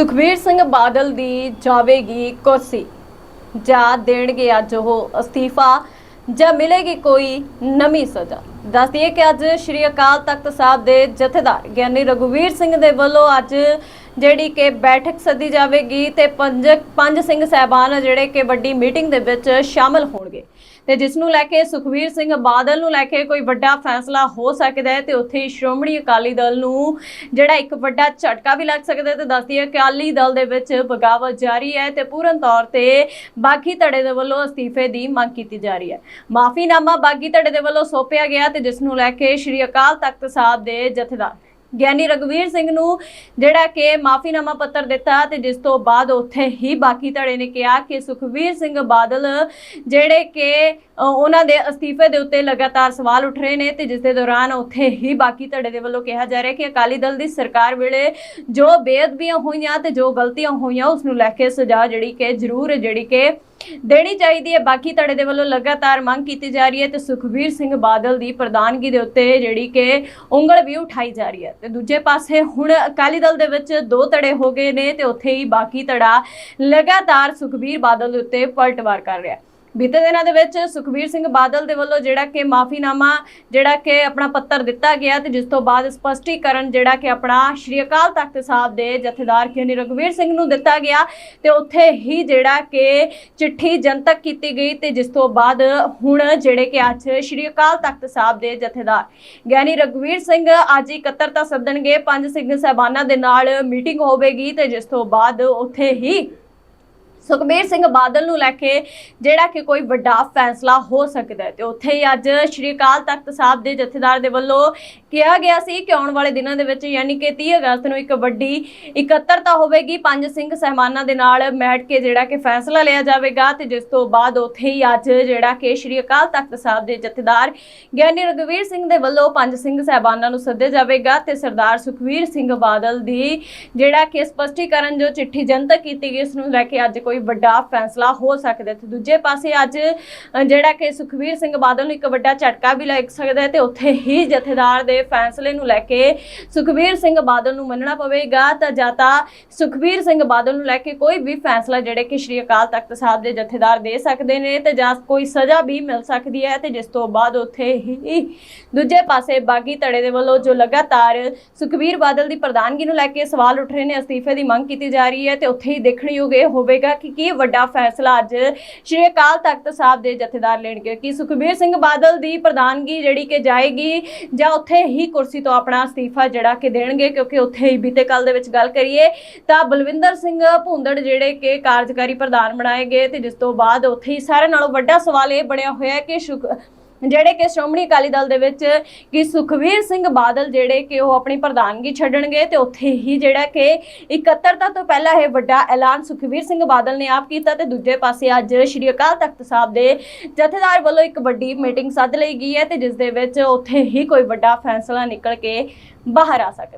ਸੁਖਬੀਰ ਸਿੰਘ ਬਾਦਲ ਦੀ ਜਾਵੇਗੀ ਕੁਰਸੀ। ਜਾਂ ਦੇਣਗੇ ਅੱਜ ਉਹ ਅਸਤੀਫਾ ਜਾਂ ਮਿਲੇਗੀ ਕੋਈ ਨਵੀਂ ਸਜ਼ਾ। ਦੱਸਦੀਏ ਕਿ ਅੱਜ ਸ਼੍ਰੀ ਅਕਾਲ ਤਖਤ ਸਾਹਿਬ ਦੇ ਜਥੇਦਾਰ ਗਿਆਨੀ ਰਘੁਵੀਰ ਸਿੰਘ ਦੇ ਵੱਲੋਂ ਅੱਜ ਜਿਹੜੀ ਕਿ ਬੈਠਕ ਸੱਦੀ ਜਾਵੇਗੀ ਤੇ ਪੰਜ ਪੰਜ ਸਿੰਘ ਸਹਿਬਾਨ ਜਿਹੜੇ ਕਿ ਵੱਡੀ ਮੀਟਿੰਗ ਦੇ ਵਿੱਚ ਸ਼ਾਮਲ ਹੋਣਗੇ। ਤੇ ਜਿਸ ਨੂੰ ਲੈ ਕੇ ਸੁਖਬੀਰ ਸਿੰਘ ਬਾਦਲ ਨੂੰ ਲੈ ਕੇ ਕੋਈ ਵੱਡਾ ਫੈਸਲਾ ਹੋ ਸਕਦਾ ਹੈ ਤੇ ਉੱਥੇ ਹੀ ਸ਼੍ਰੋਮਣੀ ਅਕਾਲੀ ਦਲ ਨੂੰ ਜਿਹੜਾ ਇੱਕ ਵੱਡਾ ਝਟਕਾ ਵੀ ਲੱਗ ਸਕਦਾ ਹੈ ਤੇ ਦੱਸਦੀ ਹੈ ਅਕਾਲੀ ਦਲ ਦੇ ਵਿੱਚ ਬਗਾਵਤ ਜਾਰੀ ਹੈ ਤੇ ਪੂਰਨ ਤੌਰ ਤੇ ਬਾਗੀ ਧੜੇ ਦੇ ਵੱਲੋਂ ਅਸਤੀਫੇ ਦੀ ਮੰਗ ਕੀਤੀ ਜਾ ਰਹੀ ਹੈ। ਮਾਫੀਨਾਮਾ ਬਾਗੀ ਧੜੇ ਦੇ ਵੱਲੋਂ ਸੌਂਪਿਆ ਗਿਆ ਤੇ ਜਿਸ ਨੂੰ ਲੈ ਕੇ ਸ਼੍ਰੀ ਅਕਾਲ ਤਖਤ ਸਾਹਿਬ ਦੇ ਜਥੇਦਾਰ ਗਿਆਨੀ ਰਗਵੀਰ ਸਿੰਘ ਨੂੰ ਜਿਹੜਾ ਕਿ ਮਾਫੀਨਾਮਾ ਪੱਤਰ ਦਿੱਤਾ ਤੇ ਜਿਸ ਤੋਂ ਬਾਅਦ ਉੱਥੇ ਹੀ ਬਾਕੀ ਧੜੇ ਨੇ ਕਿਹਾ ਕਿ ਸੁਖਵੀਰ ਸਿੰਘ ਬਾਦਲ ਜਿਹੜੇ ਕਿ ਉਹਨਾਂ ਦੇ ਅਸਤੀਫੇ ਦੇ ਉੱਤੇ ਲਗਾਤਾਰ ਸਵਾਲ ਉੱਠ ਰਹੇ ਨੇ ਤੇ ਜਿਸ ਦੇ ਦੌਰਾਨ ਉੱਥੇ ਹੀ ਬਾਕੀ ਧੜੇ ਦੇ ਵੱਲੋਂ ਕਿਹਾ ਜਾ ਰਿਹਾ ਕਿ ਅਕਾਲੀ ਦਲ ਦੀ ਸਰਕਾਰ ਵੇਲੇ ਜੋ ਬੇਅਦਬੀਆਂ ਹੋਈਆਂ ਤੇ ਜੋ ਗਲਤੀਆਂ ਹੋਈਆਂ, ਉਸ ਨੂੰ ਲੈ ਕੇ ਸਜ਼ਾ ਜਿਹੜੀ ਕਿ ਜ਼ਰੂਰ ਜਿਹੜੀ ਕਿ ਦੇਣੀ ਚਾਹੀਦੀ ਹੈ। ਬਾਕੀ ਧੜੇ ਦੇ ਵੱਲੋਂ ਲਗਾਤਾਰ ਮੰਗ ਕੀਤੀ ਜਾ ਰਹੀ ਹੈ ਤੇ ਸੁਖਬੀਰ ਸਿੰਘ ਬਾਦਲ ਦੀ ਪ੍ਰਧਾਨਗੀ ਦੇ ਉੱਤੇ ਜਿਹੜੀ ਕਿ ਉਂਗਲ ਵੀ ਉਠਾਈ ਜਾ ਰਹੀ ਹੈ। ਤੇ ਦੂਜੇ ਪਾਸੇ ਹੁਣ ਅਕਾਲੀ ਦਲ ਦੇ ਵਿੱਚ ਦੋ ਧੜੇ ਹੋ ਗਏ ਨੇ ਤੇ ਉੱਥੇ ਹੀ ਬਾਕੀ ਧੜਾ ਲਗਾਤਾਰ ਸੁਖਬੀਰ ਬਾਦਲ ਦੇ ਉੱਤੇ ਪਲਟਵਾਰ ਕਰ ਰਿਹਾ ਹੈ। ਬੀਤੇ ਦਿਨਾਂ ਦੇ ਵਿੱਚ ਸੁਖਬੀਰ ਸਿੰਘ ਬਾਦਲ ਦੇ ਵੱਲੋਂ ਜਿਹੜਾ ਕਿ ਮਾਫੀਨਾਮਾ, ਜਿਹੜਾ ਕਿ ਆਪਣਾ ਪੱਤਰ ਦਿੱਤਾ ਗਿਆ ਤੇ ਜਿਸ ਤੋਂ ਬਾਅਦ ਸਪਸ਼ਟੀਕਰਨ ਜਿਹੜਾ ਕਿ ਆਪਣਾ ਸ਼੍ਰੀ ਅਕਾਲ ਤਖਤ ਸਾਹਿਬ ਦੇ ਜਥੇਦਾਰ ਗਿਆਨੀ ਰਘਵੀਰ ਸਿੰਘ ਨੂੰ ਦਿੱਤਾ ਗਿਆ ਤੇ ਉੱਥੇ ਹੀ ਜਿਹੜਾ ਕਿ ਚਿੱਠੀ ਜਨਤਕ ਕੀਤੀ ਗਈ ਤੇ ਜਿਸ ਤੋਂ ਬਾਅਦ ਹੁਣ ਜਿਹੜੇ ਕਿ ਅੱਜ ਸ਼੍ਰੀ ਅਕਾਲ ਤਖਤ ਸਾਹਿਬ ਦੇ ਜਥੇਦਾਰ ਗਿਆਨੀ ਰਘਵੀਰ ਸਿੰਘ ਅੱਜ ਇਕੱਤਰਤਾ ਸੱਦਣਗੇ। ਪੰਜ ਸਿੰਘ ਸਹਿਬਾਨਾਂ ਦੇ ਨਾਲ ਮੀਟਿੰਗ ਹੋਵੇਗੀ ਤੇ ਜਿਸ ਤੋਂ ਬਾਅਦ ਉੱਥੇ ਹੀ ਸੁਖਬੀਰ ਸਿੰਘ ਬਾਦਲ ਨੂੰ ਲੈ ਕੇ ਜਿਹੜਾ ਕਿ ਕੋਈ ਵੱਡਾ ਫੈਸਲਾ ਹੋ ਸਕਦਾ ਹੈ ਤੇ ਉੱਥੇ ਹੀ ਅੱਜ ਸ਼੍ਰੀ ਅਕਾਲ ਤਖਤ ਸਾਹਿਬ ਦੇ ਜਥੇਦਾਰ ਦੇ ਵੱਲੋਂ ਕਿਹਾ ਗਿਆ ਸੀ ਕਿ ਆਉਣ ਵਾਲੇ ਦਿਨਾਂ ਦੇ ਵਿੱਚ ਯਾਨੀ ਕਿ 30 ਅਗਸਤ ਨੂੰ ਇੱਕ ਵੱਡੀ ਇਕੱਤਰਤਾ ਹੋਵੇਗੀ। ਪੰਜ ਸਿੰਘ ਸਹਿਮਾਨਾਂ ਦੇ ਨਾਲ ਬੈਠ ਕੇ ਜਿਹੜਾ ਕਿ ਫੈਸਲਾ ਲਿਆ ਜਾਵੇਗਾ ਤੇ ਜਿਸ ਤੋਂ ਬਾਅਦ ਉੱਥੇ ਹੀ ਅੱਜ ਜਿਹੜਾ ਕਿ ਸ਼੍ਰੀ ਅਕਾਲ ਤਖਤ ਸਾਹਿਬ ਦੇ ਜਥੇਦਾਰ ਗਿਆਨੀ ਰਘਵੀਰ ਸਿੰਘ ਦੇ ਵੱਲੋਂ ਪੰਜ ਸਿੰਘ ਸਹਿਬਾਨਾਂ ਨੂੰ ਸੱਦਿਆ ਜਾਵੇਗਾ ਤੇ ਸਰਦਾਰ ਸੁਖਵੀਰ ਸਿੰਘ ਬਾਦਲ ਦੀ ਜਿਹੜਾ ਕਿ ਸਪਸ਼ਟੀਕਰਨ ਜੋ ਚਿੱਠੀ ਜਨਤਕ ਕੀਤੀ ਗਈ, ਇਸ ਨੂੰ ਲੈ ਕੇ ਅੱਜ ਕੋਈ ਵੱਡਾ ਫੈਸਲਾ ਹੋ ਸਕਦਾ ਹੈ। ਤੇ ਦੂਜੇ ਪਾਸੇ ਅੱਜ ਜਿਹੜਾ ਕਿ ਸੁਖਵੀਰ ਸਿੰਘ ਬਾਦਲ ਨੂੰ ਇੱਕ ਵੱਡਾ ਝਟਕਾ ਵੀ ਲੱਗ ਸਕਦਾ ਹੈ ਤੇ ਉੱਥੇ ਹੀ ਜਥੇਦਾਰ ਦੇ ਫੈਸਲੇ ਨੂੰ ਲੈ ਕੇ ਸੁਖਵੀਰ ਸਿੰਘ ਬਾਦਲ ਨੂੰ ਮੰਨਣਾ ਪਵੇਗਾ। ਤਾਂ ਜਾਂ ਤਾਂ ਸੁਖਵੀਰ ਸਿੰਘ ਬਾਦਲ ਨੂੰ ਲੈ ਕੇ ਕੋਈ ਵੀ ਫੈਸਲਾ ਜਿਹੜੇ ਕਿ ਸ਼੍ਰੀ ਅਕਾਲ ਤਖਤ ਸਾਹਿਬ ਦੇ ਜਥੇਦਾਰ ਦੇ ਸਕਦੇ ਨੇ ਤੇ ਜਾਂ ਕੋਈ ਸਜ਼ਾ ਵੀ ਮਿਲ ਸਕਦੀ ਹੈ ਤੇ ਜਿਸ ਤੋਂ ਬਾਅਦ ਉੱਥੇ ਹੀ ਦੂਜੇ ਪਾਸੇ ਬਾਗੀ ਧੜੇ ਦੇ ਵੱਲੋਂ ਜੋ ਲਗਾਤਾਰ ਸੁਖਵੀਰ ਬਾਦਲ ਦੀ ਪ੍ਰਧਾਨਗੀ ਨੂੰ ਲੈ ਕੇ ਸਵਾਲ ਉੱਠ ਰਹੇ ਨੇ, ਅਸਤੀਫੇ ਦੀ ਮੰਗ ਕੀਤੀ ਜਾ ਰਹੀ ਹੈ ਤੇ ਉੱਥੇ ਹੀ ਦੇਖਣਯੋਗ ਇਹ ਹੋਵੇਗਾ ਕਿ ਕੀ ਵੱਡਾ ਫੈਸਲਾ ਅੱਜ? ਸ਼੍ਰੀ ਅਕਾਲ ਤਖਤ ਸਾਹਿਬ ਦੇ ਜਥੇਦਾਰ ਲੈਣਗੇ ਕਿ ਸੁਖਬੀਰ ਸਿੰਘ ਬਾਦਲ ਦੀ ਪ੍ਰਧਾਨਗੀ ਜਿਹੜੀ ਕਿ ਜਾਏਗੀ ਜਾਂ ਉੱਥੇ ਹੀ ਕੁਰਸੀ ਤੋਂ ਆਪਣਾ ਅਸਤੀਫਾ ਜਿਹੜਾ ਕਿ ਦੇਣਗੇ? ਕਿਉਂਕਿ ਉੱਥੇ ਹੀ ਬੀਤੇ ਕੱਲ ਦੇ ਵਿੱਚ ਗੱਲ ਕਰੀਏ ਤਾਂ ਬਲਵਿੰਦਰ ਸਿੰਘ ਭੁੰਦੜ ਜਿਹੜੇ ਕਿ ਕਾਰਜਕਾਰੀ ਪ੍ਰਧਾਨ ਬਣਾਏ ਗਏ ਤੇ ਜਿਸ ਤੋਂ ਬਾਅਦ ਉੱਥੇ ਹੀ ਸਾਰਿਆਂ ਨਾਲੋਂ ਵੱਡਾ ਸਵਾਲ ਇਹ ਬਣਿਆ ਹੋਇਆ ਕਿ ਜਿਹੜੇ ਕਿ ਸ਼੍ਰੋਮਣੀ ਅਕਾਲੀ ਦਲ ਦੇ ਵਿੱਚ ਕਿ ਸੁਖਵੀਰ ਸਿੰਘ ਬਾਦਲ ਜਿਹੜੇ ਕਿ ਉਹ ਆਪਣੀ ਪ੍ਰਧਾਨਗੀ ਛੱਡਣਗੇ ਤੇ ਉੱਥੇ ਹੀ ਜਿਹੜਾ ਕਿ ਇਕੱਤਰਤਾ ਤੋਂ ਪਹਿਲਾਂ ਇਹ ਵੱਡਾ ਐਲਾਨ ਸੁਖਵੀਰ ਸਿੰਘ ਬਾਦਲ ਨੇ ਆਪ ਕੀਤਾ ਤੇ ਦੂਜੇ ਪਾਸੇ ਅੱਜ ਸ਼੍ਰੀ ਅਕਾਲ ਤਖਤ ਸਾਹਿਬ ਦੇ ਜਥੇਦਾਰ ਵੱਲੋਂ ਇੱਕ ਵੱਡੀ ਮੀਟਿੰਗ ਸੱਦ ਲਈ ਗਈ ਹੈ ਤੇ ਜਿਸ ਦੇ ਵਿੱਚ ਉੱਥੇ ਹੀ ਕੋਈ ਵੱਡਾ ਫੈਸਲਾ ਨਿਕਲ ਕੇ ਬਾਹਰ ਆ ਸਕਦਾ